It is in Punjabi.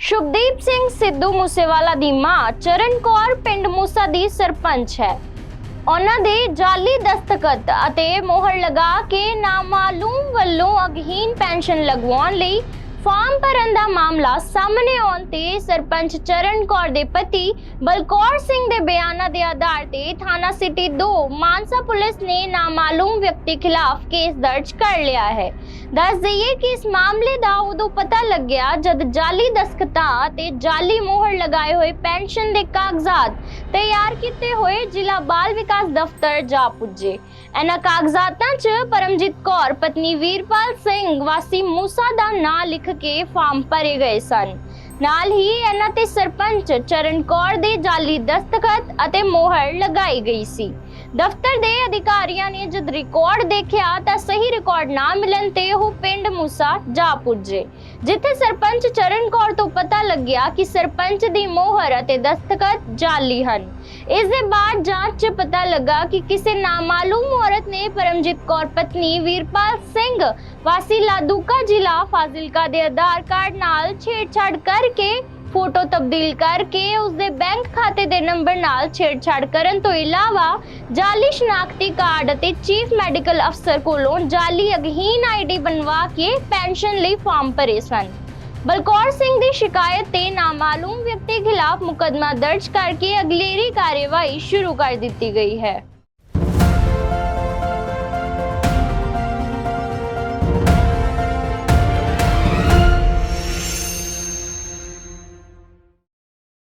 ਸ਼ੁਭਦੀਪ ਸਿੰਘ ਸਿੱਧੂ ਮੂਸੇਵਾਲਾ ਦੀ ਮਾਂ ਚਰਨ ਕੌਰ ਪਿੰਡ ਮੂਸਾ ਦੀ ਸਰਪੰਚ ਹੈ। ਉਹਨਾਂ ਦੇ ਜਾਲੀ ਦਸਤਖਤ ਅਤੇ ਮੋਹਰ ਲਗਾ ਕੇ ਨਾਮਾਲੂਮ ਵੱਲੋਂ ਅਗਹੀਨ ਪੈਨਸ਼ਨ ਲਗਵਾਉਣ ਲਈ ਫਾਰਮ ਭਰਨ ਦਾ ਮਾਮਲਾ ਸਾਹਮਣੇ ਆਉਣ ਤੇ ਸਰਪੰਚ ਚਰਨ ਕੌਰ ਦੇ ਪਤੀ ਬਲਕੌਰ ਸਿੰਘ ਦੇ ਬਿਆਨਾਂ ਦੇ ਆਧਾਰ ਤੇ ਥਾਣਾ ਸਿਟੀ 2 ਮਾਨਸਾ ਪੁਲਿਸ ਨੇ ਨਾਮਾਲੂਮ ਵਿਅਕਤੀ ਖਿਲਾਫ ਕੇਸ ਦਰਜ ਕਰ ਲਿਆ ਹੈ। ਦੱਸ ਦਈਏ ਕਿ ਇਸ ਮਾਮਲੇ ਦਾ ਉਦੋਂ ਪਤਾ ਲੱਗਿਆ ਜਦ ਜਾਲੀ ਦਸਖਤਾਂ ਤੇ ਜਾਲੀ ਮੋਹਰ ਲਗਾਏ ਹੋਏ ਪੈਨਸ਼ਨ ਦੇ ਕਾਗਜ਼ਾਤ ਤਿਆਰ ਕੀਤੇ ਹੋਏ ਜ਼ਿਲ੍ਹਾ ਬਾਲ ਵਿਕਾਸ ਦਫ਼ਤਰ ਜਾ ਪੁੱਜੇ। ਇਹਨਾਂ ਕਾਗਜ਼ਾਤਾਂ 'ਚ ਪਰਮਜੀਤ ਕੌਰ, ਪਤਨੀ ਵੀਰਪਾਲ ਸਿੰਘ ਵਾਸੀ ਮੂਸਾ ਦਾ ਨਾਂ ਲਿਖ ਕੇ ਫਾਰਮ ਭਰੇ ਗਏ ਸਨ। ਨਾਲ ਹੀ ਇਹਨਾਂ ਤੇ ਸਰਪੰਚ ਚਰਨ ਦੇ ਜਾਲੀ ਦਸਤਖਤ ਅਤੇ ਮੋਹਰ ਲਗਾਈ ਗਈ ਸੀ। ਦਫ਼ਤਰ ਦੇ ਅਧਿਕਾਰੀਆਂ ਨੇ ਜਦ ਰਿਕਾਰਡ ਦੇਖਿਆ ਤਾਂ ਸਹੀ ਰਿਕਾਰਡ ਨਾ ਮਿਲਣ ਤੇ ਉਹ ਪਿੰਡ ਮੂਸਾ ਜਾ ਪੁੱਜੇ, ਜਿੱਥੇ ਸਰਪੰਚ ਚਰਨ ਤੋਂ ਪਤਾ ਲੱਗਿਆ ਕਿ ਸਰਪੰਚ ਦੀ ਮੋਹਰ ਅਤੇ ਦਸਤਖਤ ਜਾਲੀ ਹਨ। ਇਸ ਦੇ ਬਾਅਦ ਜਾਂਚ 'ਚ ਪਤਾ ਲੱਗਾ ਕਿ ਕਿਸੇ ਨਾਮਾਲੂਮ ਔਰਤ ਨੇ ਪਰਮਜੀਤ ਕੌਰ ਪਤਨੀ ਵੀਰਪਾਲ ਸਿੰਘ ਵਾਸੀ ਲਾਦੂਕਾ ਜ਼ਿਲ੍ਹਾ ਫਾਜ਼ਿਲਕਾ ਦੇ ਆਧਾਰ ਕਾਰਡ ਨਾਲ ਛੇੜਛਾੜ ਕਰਕੇ, ਫੋਟੋ ਤਬਦੀਲ ਕਰਕੇ ਉਸ ਦੇ ਬੈਂਕ ਖਾਤੇ ਦੇ ਨੰਬਰ ਨਾਲ ਛੇੜਛਾੜ ਕਰਨ ਤੋਂ ਇਲਾਵਾ ਜਾਲੀ ਸ਼ਨਾਖਤੀ ਕਾਰਡ ਅਤੇ ਚੀਫ ਮੈਡੀਕਲ ਅਫਸਰ ਕੋਲੋਂ ਜਾਲੀ ਅਗਹੀਨ ਆਈਡੀ ਬਣਵਾ ਕੇ ਪੈਨਸ਼ਨ ਲਈ ਫਾਰਮ ਭਰੇ ਸਨ। ਬਲਕੌਰ ਸਿੰਘ ਦੀ ਸ਼ਿਕਾਇਤ ਤੇ ਨਾਮਾਲੂਮ ਵਿਅਕਤੀ ਖਿਲਾਫ ਮੁਕੱਦਮਾ ਦਰਜ ਕਰਕੇ ਅਗਲੇਰੀ ਕਾਰਵਾਈ ਸ਼ੁਰੂ ਕਰ ਦਿੱਤੀ ਗਈ ਹੈ।